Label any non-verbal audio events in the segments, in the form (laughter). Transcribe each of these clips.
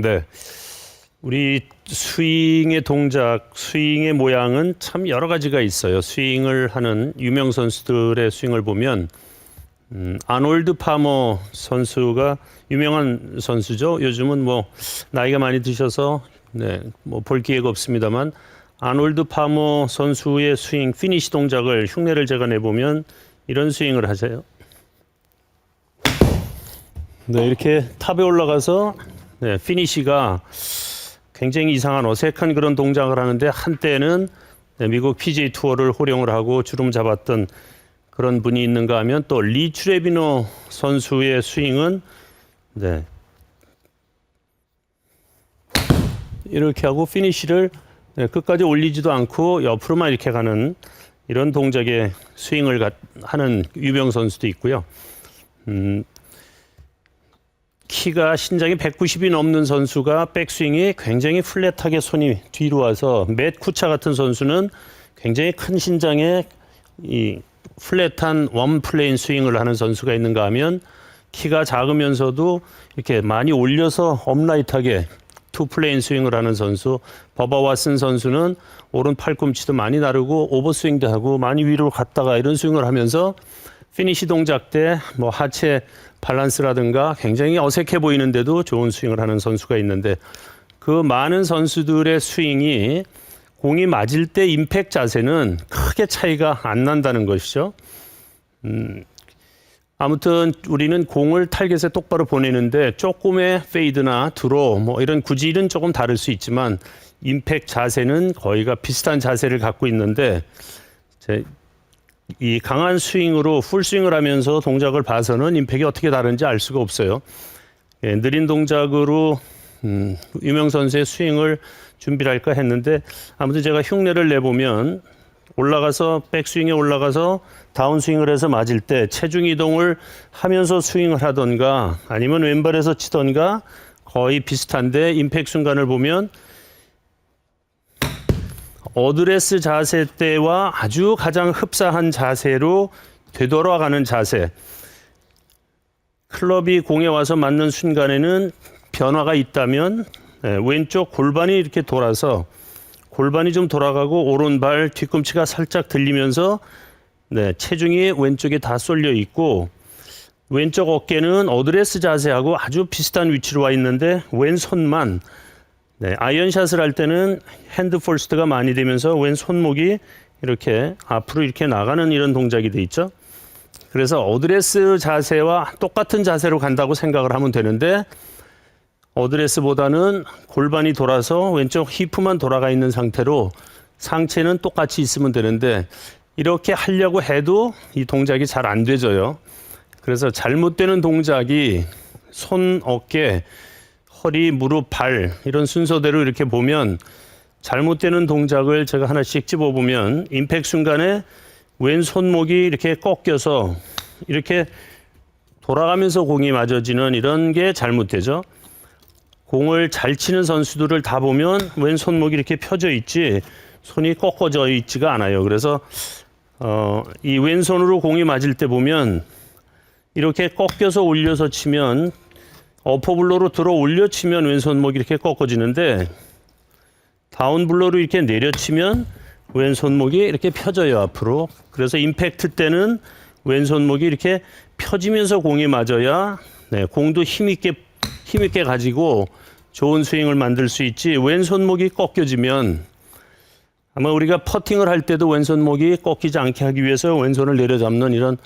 네. 우리 스윙의 동작, 스윙의 모양은 참 여러 가지가 있어요. 스윙을 하는 유명 선수들의 스윙을 보면 음, 아놀드 파머 선수가 유명한 선수죠. 요즘은 뭐 나이가 많이 드셔서 네, 뭐 볼 기회가 없습니다만 아놀드 파머 선수의 스윙 피니시 동작을 흉내를 제가 내보면 이런 스윙을 하세요. 네, 이렇게 탑에 올라가서 네, 피니시가 굉장히 이상한 어색한 그런 동작을 하는데 한때는 네, 미국 PGA 투어를 호령을 하고 주름 잡았던 그런 분이 있는가 하면 또 리츄레비노 선수의 스윙은 네. 이렇게 하고 피니시를 네, 끝까지 올리지도 않고 옆으로만 이렇게 가는 이런 동작의 스윙을 가- 하는 유명 선수도 있고요. 음, 키가 신장이 190이 넘는 선수가 백스윙이 굉장히 플랫하게 손이 뒤로 와서 맷 쿠차 같은 선수는 굉장히 큰 신장에 이 플랫한 원 플레인 스윙을 하는 선수가 있는가 하면 키가 작으면서도 이렇게 많이 올려서 업라이트하게 투 플레인 스윙을 하는 선수 버버 왓슨 선수는 오른 팔꿈치도 많이 나르고 오버스윙도 하고 많이 위로 갔다가 이런 스윙을 하면서 피니시 동작 때 뭐 하체 밸런스라든가 굉장히 어색해 보이는데도 좋은 스윙을 하는 선수가 있는데 그 많은 선수들의 스윙이 공이 맞을 때 임팩 자세는 크게 차이가 안 난다는 것이죠. 음, 아무튼 우리는 공을 타겟에 똑바로 보내는데 조금의 페이드나 드로 뭐 이런 구질은 조금 다를 수 있지만 임팩 자세는 거의가 비슷한 자세를 갖고 있는데 제- 이 강한 스윙으로 풀 스윙을 하면서 동작을 봐서는 임팩이 어떻게 다른지 알 수가 없어요. 예, 느린 동작으로 음, 유명 선수의 스윙을 준비를 할까 했는데 아무튼 제가 흉내를 내보면 올라가서 백스윙에 올라가서 다운스윙을 해서 맞을 때 체중 이동을 하면서 스윙을 하던가 아니면 왼발에서 치던가 거의 비슷한데 임팩 순간을 보면 어드레스 자세 때와 아주 가장 흡사한 자세로 되돌아가는 자세. 클럽이 공에 와서 맞는 순간에는 변화가 있다면 예, 왼쪽 골반이 이렇게 돌아서 골반이 좀 돌아가고 오른발 뒤꿈치가 살짝 들리면서 네, 체중이 왼쪽에 다 쏠려 있고 왼쪽 어깨는 어드레스 자세하고 아주 비슷한 위치로 와 있는데 왼손만 네, 아이언샷을 할 때는 핸드 폴스트가 많이 되면서 왼 손목이 이렇게 앞으로 이렇게 나가는 이런 동작이 돼 있죠. 그래서 어드레스 자세와 똑같은 자세로 간다고 생각을 하면 되는데 어드레스보다는 골반이 돌아서 왼쪽 히프만 돌아가 있는 상태로 상체는 똑같이 있으면 되는데 이렇게 하려고 해도 이 동작이 잘 안 되져요. 그래서 잘못되는 동작이 손, 어깨, 허리, 무릎, 발 이런 순서대로 이렇게 보면 잘못되는 동작을 제가 하나씩 집어보면 임팩 순간에 왼 손목이 이렇게 꺾여서 이렇게 돌아가면서 공이 맞아지는 이런 게 잘못되죠. 공을 잘 치는 선수들을 다 보면 왼 손목이 이렇게 펴져 있지 손이 꺾어져 있지가 않아요. 그래서 어, 이 왼손으로 공이 맞을 때 보면 이렇게 꺾여서 올려서 치면 어퍼블로로 들어 올려 치면 왼손목이 이렇게 꺾어지는데 다운블로로 이렇게 내려치면 왼손목이 이렇게 펴져요 앞으로. 그래서 임팩트 때는 왼손목이 이렇게 펴지면서 공이 맞아야 네, 공도 힘있게 힘있게 가지고 좋은 스윙을 만들 수 있지 왼손목이 꺾여지면 아마 우리가 퍼팅을 할 때도 왼손목이 꺾이지 않게 하기 위해서 왼손을 내려잡는 이런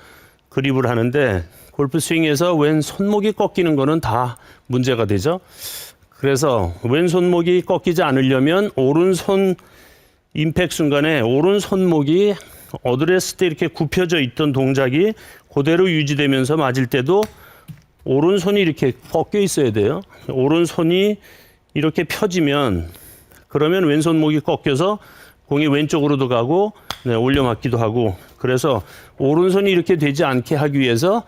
그립을 하는데 골프 스윙에서 왼 손목이 꺾이는 거는 다 문제가 되죠. 그래서 왼 손목이 꺾이지 않으려면 오른손 임팩 순간에 오른 손목이 어드레스 때 이렇게 굽혀져 있던 동작이 그대로 유지되면서 맞을 때도 오른손이 이렇게 꺾여 있어야 돼요. 오른손이 이렇게 펴지면 그러면 왼손목이 꺾여서 공이 왼쪽으로도 가고 네, 올려 맞기도 하고 그래서 오른손이 이렇게 되지 않게 하기 위해서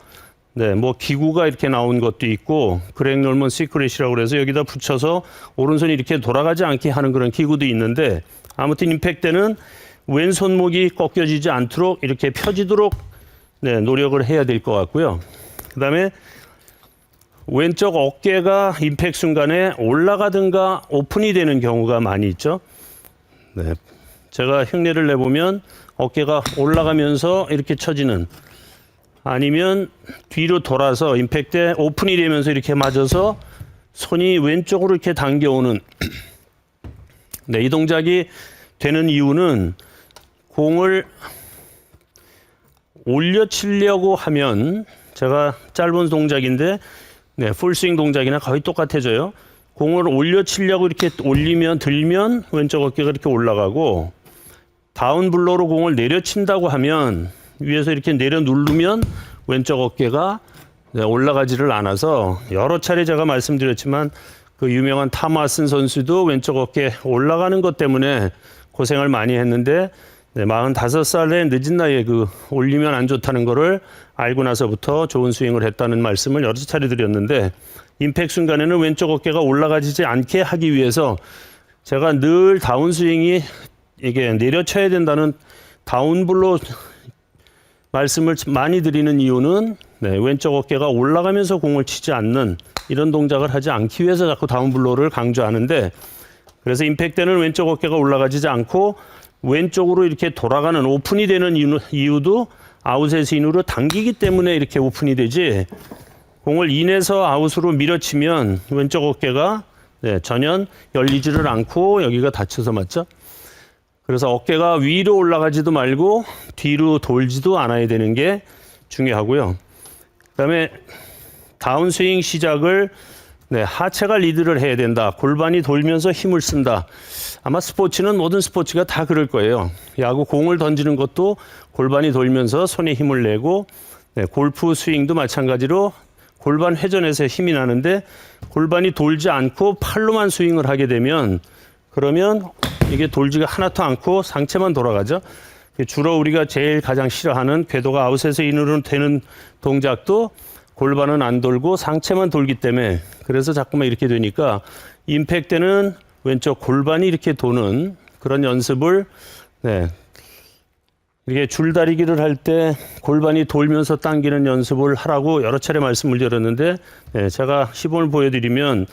네, 뭐 기구가 이렇게 나온 것도 있고 그렉 놀먼 시크릿이라고 그래서 여기다 붙여서 오른손이 이렇게 돌아가지 않게 하는 그런 기구도 있는데 아무튼 임팩 때는 왼손목이 꺾여지지 않도록 이렇게 펴지도록 네, 노력을 해야 될 것 같고요. 그다음에 왼쪽 어깨가 임팩 순간에 올라가든가 오픈이 되는 경우가 많이 있죠. 네. 제가 흉내를 내보면 어깨가 올라가면서 이렇게 쳐지는 아니면 뒤로 돌아서 임팩 때 오픈이 되면서 이렇게 맞아서 손이 왼쪽으로 이렇게 당겨오는 (clears throat) 네, 이 동작이 되는 이유는 공을 올려 치려고 하면 제가 짧은 동작인데 네, 풀스윙 동작이나 거의 똑같아져요. 공을 올려 치려고 이렇게 올리면 들면 왼쪽 어깨가 이렇게 올라가고 다운 블로로 공을 내려 친다고 하면 위에서 이렇게 내려 누르면 왼쪽 어깨가 네, 올라가지를 않아서 여러 차례 제가 말씀드렸지만 그 유명한 타마슨 선수도 왼쪽 어깨 올라가는 것 때문에 고생을 많이 했는데 네, 45살의 늦은 나이에 그 올리면 안 좋다는 거를 알고 나서부터 좋은 스윙을 했다는 말씀을 여러 차례 드렸는데 임팩 순간에는 왼쪽 어깨가 올라가지 않게 하기 위해서 제가 늘 다운 스윙이 이게 내려쳐야 된다는 다운블로 말씀을 많이 드리는 이유는 네, 왼쪽 어깨가 올라가면서 공을 치지 않는 이런 동작을 하지 않기 위해서 자꾸 다운블로를 강조하는데 그래서 임팩 때는 왼쪽 어깨가 올라가지 않고 왼쪽으로 이렇게 돌아가는 오픈이 되는 이유- 이유도 아웃에서 인으로 당기기 때문에 이렇게 오픈이 되지 공을 인에서 아웃으로 밀어치면 왼쪽 어깨가 네, 전혀 열리지를 않고 여기가 닫혀서 맞죠? 그래서 어깨가 위로 올라가지도 말고 뒤로 돌지도 않아야 되는 게 중요하고요. 그다음에 다운스윙 시작을 네, 하체가 리드를 해야 된다. 골반이 돌면서 힘을 쓴다. 아마 스포츠는 모든 스포츠가 다 그럴 거예요. 야구 공을 던지는 것도 골반이 돌면서 손에 힘을 내고 네, 골프 스윙도 마찬가지로 골반 회전에서 힘이 나는데 골반이 돌지 않고 팔로만 스윙을 하게 되면 그러면 이게 돌지가 하나도 않고 상체만 돌아가죠. 주로 우리가 제일 가장 싫어하는 궤도가 아웃에서 인으로 되는 동작도 골반은 안 돌고 상체만 돌기 때문에 그래서 자꾸만 이렇게 되니까 임팩 때는 왼쪽 골반이 이렇게 도는 그런 연습을 네. 이게 줄다리기를 할 때 골반이 돌면서 당기는 연습을 하라고 여러 차례 말씀을 드렸는데 네, 제가 시범을 보여드리면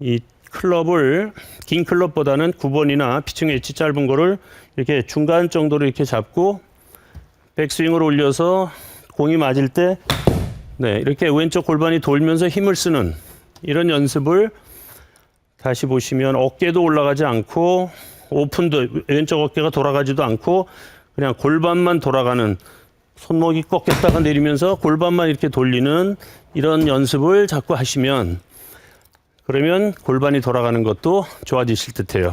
이 클럽을 긴 클럽보다는 9번이나 피칭 엣지 짧은 거를 이렇게 중간 정도로 이렇게 잡고 백스윙을 올려서 공이 맞을 때 네, 이렇게 왼쪽 골반이 돌면서 힘을 쓰는 이런 연습을 다시 보시면 어깨도 올라가지 않고 오픈도 왼쪽 어깨가 돌아가지도 않고 그냥 골반만 돌아가는 손목이 꺾였다가 내리면서 골반만 이렇게 돌리는 이런 연습을 자꾸 하시면 그러면 골반이 돌아가는 것도 좋아지실 듯해요.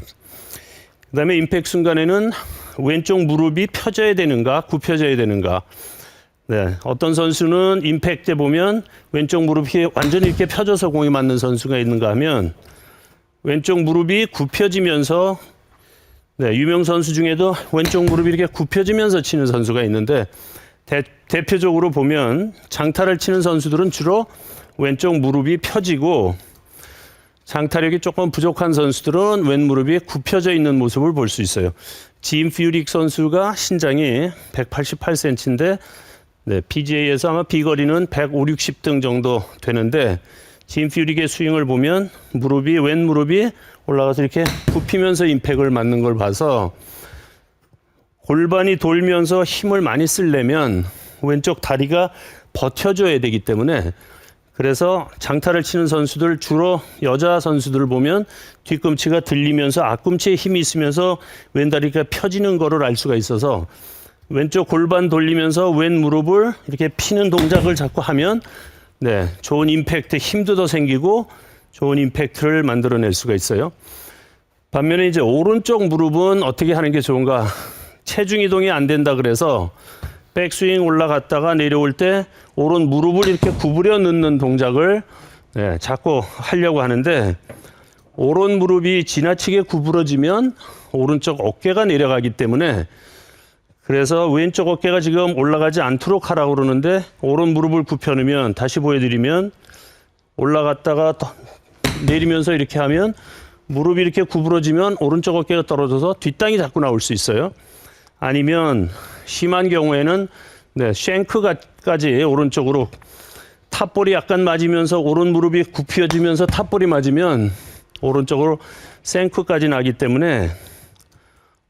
그 다음에 임팩 순간에는 왼쪽 무릎이 펴져야 되는가 굽혀져야 되는가 네, 어떤 선수는 임팩 때 보면 왼쪽 무릎이 완전히 이렇게 펴져서 공이 맞는 선수가 있는가 하면 왼쪽 무릎이 굽혀지면서 네, 유명 선수 중에도 왼쪽 무릎이 이렇게 굽혀지면서 치는 선수가 있는데 대, 대표적으로 보면 장타를 치는 선수들은 주로 왼쪽 무릎이 펴지고 장타력이 조금 부족한 선수들은 왼 무릎이 굽혀져 있는 모습을 볼 수 있어요. 짐 퓨릭 선수가 신장이 188cm인데 네, PGA에서 아마 비거리는 150, 60등 정도 되는데 짐 퓨릭의 스윙을 보면 무릎이 왼 무릎이 올라가서 이렇게 굽히면서 임팩을 맞는 걸 봐서 골반이 돌면서 힘을 많이 쓰려면 왼쪽 다리가 버텨줘야 되기 때문에 그래서 장타를 치는 선수들 주로 여자 선수들 보면 뒤꿈치가 들리면서 앞꿈치에 힘이 있으면서 왼다리가 펴지는 거를 알 수가 있어서 왼쪽 골반 돌리면서 왼 무릎을 이렇게 피는 동작을 자꾸 하면 네, 좋은 임팩트 힘도 더 생기고 좋은 임팩트를 만들어낼 수가 있어요. 반면에 이제 오른쪽 무릎은 어떻게 하는 게 좋은가? 체중 이동이 안 된다 그래서 백스윙 올라갔다가 내려올 때 오른 무릎을 이렇게 구부려 넣는 동작을 네, 자꾸 하려고 하는데 오른 무릎이 지나치게 구부러지면 오른쪽 어깨가 내려가기 때문에 그래서 왼쪽 어깨가 지금 올라가지 않도록 하라고 그러는데 오른 무릎을 굽혀 놓으면 다시 보여드리면 올라갔다가 또 내리면서 이렇게 하면 무릎이 이렇게 구부러지면 오른쪽 어깨가 떨어져서 뒷땅이 자꾸 나올 수 있어요. 아니면 심한 경우에는 네, 쉔크까지 오른쪽으로 탑볼이 약간 맞으면서 오른 무릎이 굽혀지면서 탑볼이 맞으면 오른쪽으로 생크까지 나기 때문에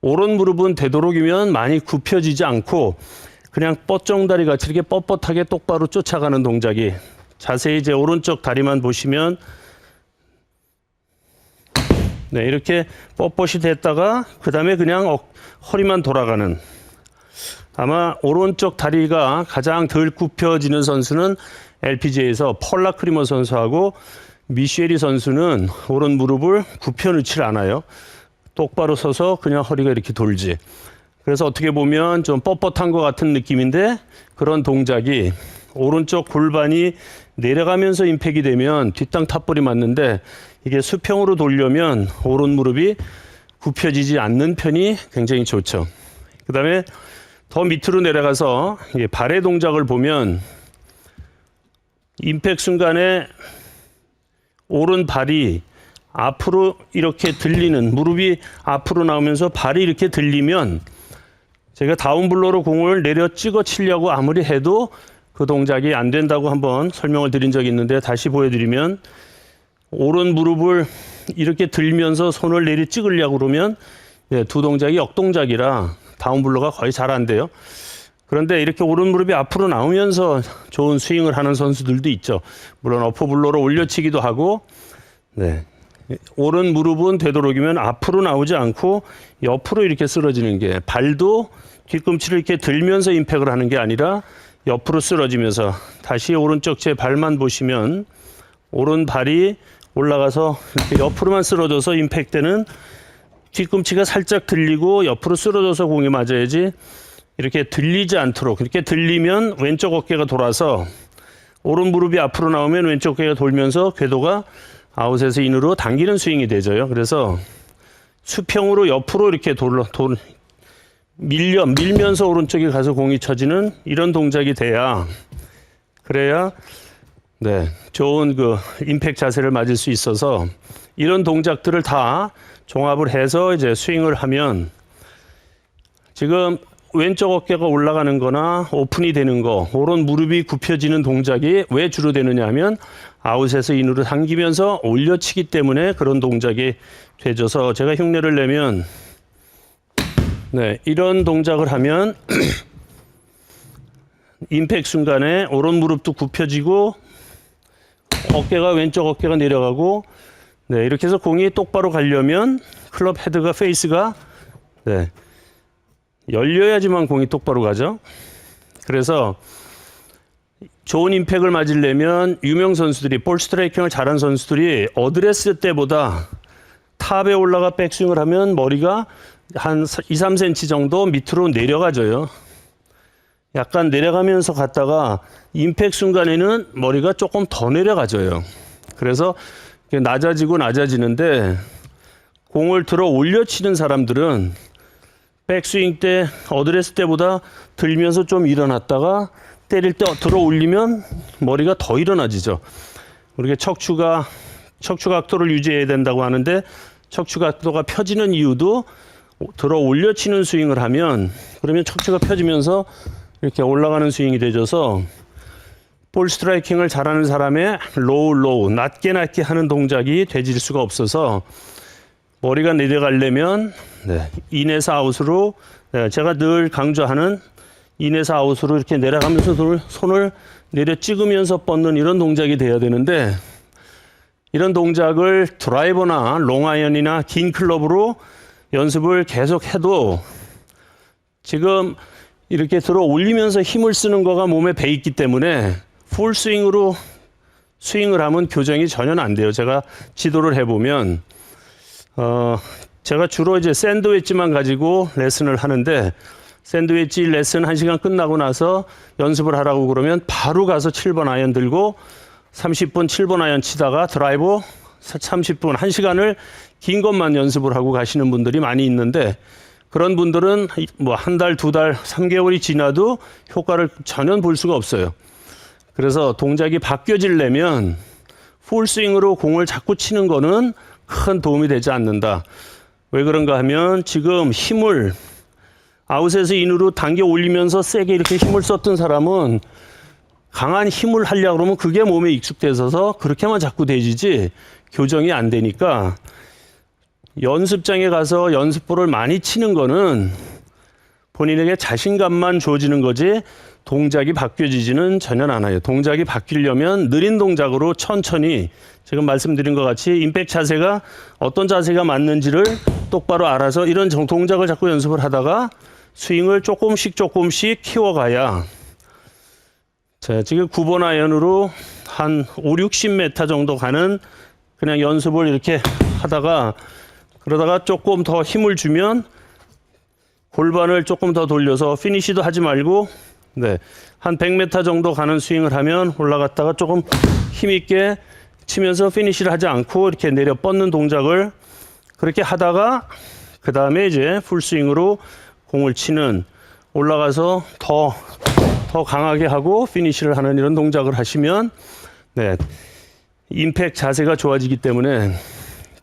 오른 무릎은 되도록이면 많이 굽혀지지 않고 그냥 뻗정다리 같이 이렇게 뻣뻣하게 똑바로 쫓아가는 동작이 자세히 이제 오른쪽 다리만 보시면 네 이렇게 뻣뻣이 됐다가 그 다음에 그냥 어, 허리만 돌아가는 아마 오른쪽 다리가 가장 덜 굽혀지는 선수는 LPGA에서 펄라 크리머 선수하고 미쉐리 선수는 오른 무릎을 굽혀 놓질 않아요. 똑바로 서서 그냥 허리가 이렇게 돌지. 그래서 어떻게 보면 좀 뻣뻣한 것 같은 느낌인데 그런 동작이 오른쪽 골반이 내려가면서 임팩이 되면 뒷땅 탑볼이 맞는데 이게 수평으로 돌려면 오른 무릎이 굽혀지지 않는 편이 굉장히 좋죠. 그 다음에 더 밑으로 내려가서 발의 동작을 보면 임팩 순간에 오른 발이 앞으로 이렇게 들리는 무릎이 앞으로 나오면서 발이 이렇게 들리면 제가 다운블로로 공을 내려 찍어 치려고 아무리 해도 그 동작이 안 된다고 한번 설명을 드린 적이 있는데 다시 보여드리면 오른 무릎을 이렇게 들면서 손을 내리 찍으려고 그러면 예, 두 동작이 역동작이라 다운블로가 거의 잘 안 돼요. 그런데 이렇게 오른 무릎이 앞으로 나오면서 좋은 스윙을 하는 선수들도 있죠. 물론 어퍼블로로 올려치기도 하고, 네. 오른 무릎은 되도록이면 앞으로 나오지 않고 옆으로 이렇게 쓰러지는 게 발도 뒤꿈치를 이렇게 들면서 임팩을 하는 게 아니라 옆으로 쓰러지면서 다시 오른쪽 제 발만 보시면 오른 발이 올라가서 이렇게 옆으로만 쓰러져서 임팩되는 뒤꿈치가 살짝 들리고 옆으로 쓰러져서 공이 맞아야지 이렇게 들리지 않도록 이렇게 들리면 왼쪽 어깨가 돌아서 오른 무릎이 앞으로 나오면 왼쪽 어깨가 돌면서 궤도가 아웃에서 인으로 당기는 스윙이 되죠요. 그래서 수평으로 옆으로 이렇게 돌, 돌 밀려 밀면서 오른쪽에 가서 공이 쳐지는 이런 동작이 돼야 그래야 네 좋은 그 임팩 자세를 맞을 수 있어서 이런 동작들을 다 종합을 해서 이제 스윙을 하면 지금 왼쪽 어깨가 올라가는 거나 오픈이 되는 거, 오른 무릎이 굽혀지는 동작이 왜 주로 되느냐 하면 아웃에서 인으로 당기면서 올려치기 때문에 그런 동작이 되져서 제가 흉내를 내면 네, 이런 동작을 하면 (clears throat) 임팩 순간에 오른 무릎도 굽혀지고 어깨가 왼쪽 어깨가 내려가고 네, 이렇게 해서 공이 똑바로 가려면 클럽 헤드가 페이스가 네, 열려야지만 공이 똑바로 가죠. 그래서 좋은 임팩을 맞으려면 유명 선수들이 볼 스트라이킹을 잘한 선수들이 어드레스 때보다 탑에 올라가 백스윙을 하면 머리가 한 2, 3cm 정도 밑으로 내려가져요. 약간 내려가면서 갔다가 임팩 순간에는 머리가 조금 더 내려가져요. 그래서 낮아지고 낮아지는데 공을 들어 올려 치는 사람들은 백스윙 때 어드레스 때보다 들면서 좀 일어났다가 때릴 때 들어 올리면 머리가 더 일어나지죠. 우리가 척추가 척추 각도를 유지해야 된다고 하는데 척추 각도가 펴지는 이유도 들어 올려 치는 스윙을 하면 그러면 척추가 펴지면서 이렇게 올라가는 스윙이 되져서 볼 스트라이킹을 잘하는 사람의 로우 로우 낮게 낮게 하는 동작이 되질 수가 없어서 머리가 내려가려면 네, 인에서 아웃으로 네, 제가 늘 강조하는 인에서 아웃으로 이렇게 내려가면서 손을, 손을 내려 찍으면서 뻗는 이런 동작이 돼야 되는데 이런 동작을 드라이버나 롱아이언이나 긴 클럽으로 연습을 계속 해도 지금 이렇게 들어 올리면서 힘을 쓰는 거가 몸에 배 있기 때문에 풀 스윙으로 스윙을 하면 교정이 전혀 안 돼요. 제가 지도를 해보면 어, 제가 주로 이제 샌드위치만 가지고 레슨을 하는데 샌드위치 레슨 1시간 끝나고 나서 연습을 하라고 그러면 바로 가서 7번 아이언 들고 30분 7번 아이언 치다가 드라이브 30분 1시간을 긴 것만 연습을 하고 가시는 분들이 많이 있는데 그런 분들은 뭐 한 달, 두 달, 3개월이 지나도 효과를 전혀 볼 수가 없어요. 그래서 동작이 바뀌어지려면 풀스윙으로 공을 자꾸 치는 거는 큰 도움이 되지 않는다. 왜 그런가 하면 지금 힘을 아웃에서 인으로 당겨 올리면서 세게 이렇게 힘을 썼던 사람은 강한 힘을 하려고 그러면 그게 몸에 익숙돼서서 그렇게만 자꾸 되지지 교정이 안 되니까 연습장에 가서 연습볼을 많이 치는 거는 본인에게 자신감만 주어지는 거지 동작이 바뀌어지지는 전혀 않아요. 동작이 바뀌려면 느린 동작으로 천천히 지금 말씀드린 것 같이 임팩 자세가 어떤 자세가 맞는지를 똑바로 알아서 이런 정- 동작을 자꾸 연습을 하다가 스윙을 조금씩 조금씩 키워가야 자, 지금 9번 아이언으로 한 5, 60m 정도 가는 그냥 연습을 이렇게 하다가 그러다가 조금 더 힘을 주면 골반을 조금 더 돌려서 피니시도 하지 말고 네. 한 100m 정도 가는 스윙을 하면 올라갔다가 조금 힘 있게 치면서 피니시를 하지 않고 이렇게 내려 뻗는 동작을 그렇게 하다가 그 다음에 이제 풀스윙으로 공을 치는 올라가서 더, 더 강하게 하고 피니시를 하는 이런 동작을 하시면 네. 임팩 자세가 좋아지기 때문에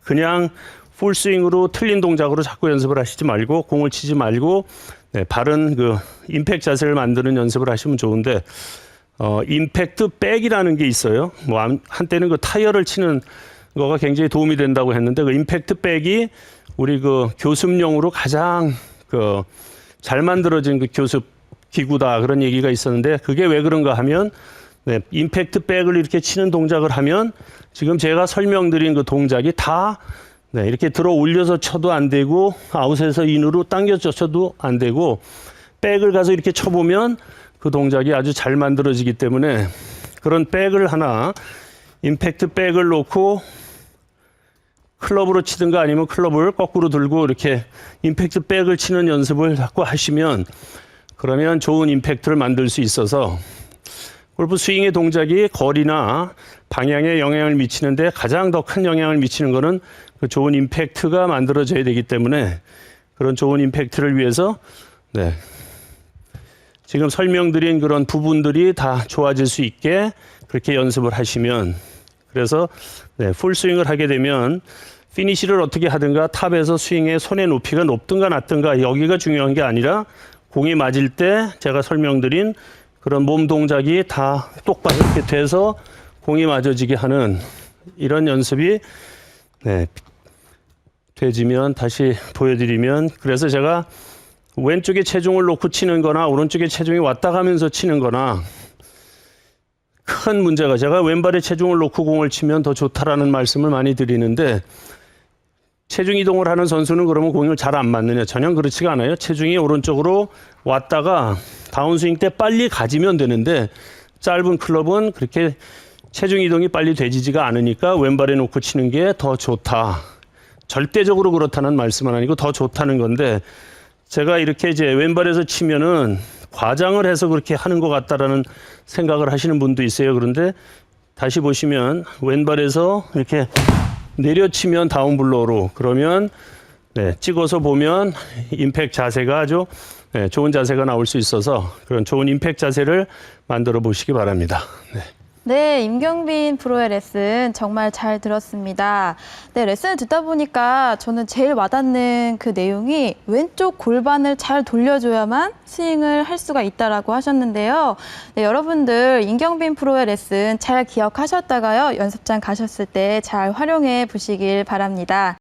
그냥 풀스윙으로 틀린 동작으로 자꾸 연습을 하시지 말고 공을 치지 말고 네, 바른 그 임팩 자세를 만드는 연습을 하시면 좋은데 어, 임팩트 백이라는 게 있어요. 뭐 한- 한때는 그 타이어를 치는 거가 굉장히 도움이 된다고 했는데 그 임팩트 백이 우리 그 교습용으로 가장 그 잘 만들어진 그 교습 기구다 그런 얘기가 있었는데 그게 왜 그런가 하면 네, 임팩트 백을 이렇게 치는 동작을 하면 지금 제가 설명드린 그 동작이 다 네, 이렇게 들어 올려서 쳐도 안 되고 아웃에서 인으로 당겨서 쳐도 안 되고 백을 가서 이렇게 쳐보면 그 동작이 아주 잘 만들어지기 때문에 그런 백을 하나 임팩트 백을 놓고 클럽으로 치든가 아니면 클럽을 거꾸로 들고 이렇게 임팩트 백을 치는 연습을 자꾸 하시면 그러면 좋은 임팩트를 만들 수 있어서 골프 스윙의 동작이 거리나 방향에 영향을 미치는데 가장 더 큰 영향을 미치는 거는 그 좋은 임팩트가 만들어져야 되기 때문에 그런 좋은 임팩트를 위해서 네. 지금 설명드린 그런 부분들이 다 좋아질 수 있게 그렇게 연습을 하시면 그래서 네, 풀 스윙을 하게 되면 피니시를 어떻게 하든가 탑에서 스윙의 손의 높이가 높든가 낮든가 여기가 중요한 게 아니라 공이 맞을 때 제가 설명드린 그런 몸 동작이 다 똑바로 이렇게 돼서 공이 맞아지게 하는 이런 연습이 네, 되지면 다시 보여드리면 그래서 제가 왼쪽에 체중을 놓고 치는 거나 오른쪽에 체중이 왔다 가면서 치는 거나 큰 문제가 제가 왼발에 체중을 놓고 공을 치면 더 좋다라는 말씀을 많이 드리는데 체중 이동을 하는 선수는 그러면 공을 잘 안 맞느냐? 전혀 그렇지가 않아요. 체중이 오른쪽으로 왔다가 다운스윙 때 빨리 가지면 되는데 짧은 클럽은 그렇게 체중 이동이 빨리 되지지가 않으니까 왼발에 놓고 치는 게 더 좋다 절대적으로 그렇다는 말씀은 아니고 더 좋다는 건데 제가 이렇게 이제 왼발에서 치면은 과장을 해서 그렇게 하는 것 같다라는 생각을 하시는 분도 있어요. 그런데 다시 보시면 왼발에서 이렇게 내려치면 다운블로우로 그러면 네, 찍어서 보면 임팩 자세가 아주 네, 좋은 자세가 나올 수 있어서 그런 좋은 임팩 자세를 만들어 보시기 바랍니다. 네. 네, 임경빈 프로의 레슨 정말 잘 들었습니다. 네, 레슨을 듣다 보니까 저는 제일 와닿는 그 내용이 왼쪽 골반을 잘 돌려줘야만 스윙을 할 수가 있다라고 하셨는데요. 네, 여러분들 임경빈 프로의 레슨 잘 기억하셨다가요. 연습장 가셨을 때 잘 활용해 보시길 바랍니다.